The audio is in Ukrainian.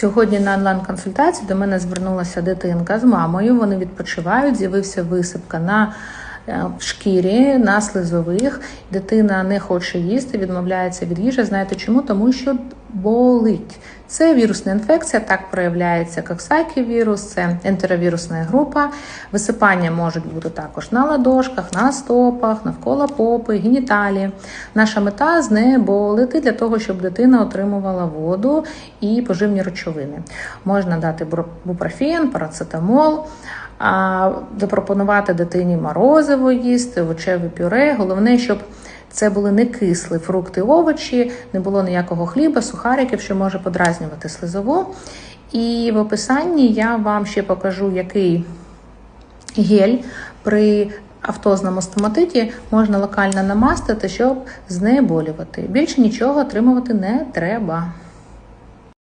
Сьогодні на онлайн-консультації до мене звернулася дитинка з мамою. Вони відпочивають. З'явився висипка на е, шкірі, на слизових. Дитина не хоче їсти, відмовляється від їжі. Знаєте чому? Тому що болить. Це вірусна інфекція, так проявляється коксайки вірус, це ентеровірусна група. Висипання можуть бути також на ладошках, на стопах, навколо попи, геніталії. Наша мета знеболити для того, щоб дитина отримувала воду і поживні речовини. Можна дати бупрофен, парацетамол. А запропонувати дитині морозиво їсти, овочеве пюре. Головне, щоб це були не кислі фрукти, овочі, не було ніякого хліба, сухариків, що може подразнювати слизову. І в описанні я вам ще покажу, який гель при автозному стоматиті можна локально намастити, щоб знеболювати. Більше нічого отримувати не треба.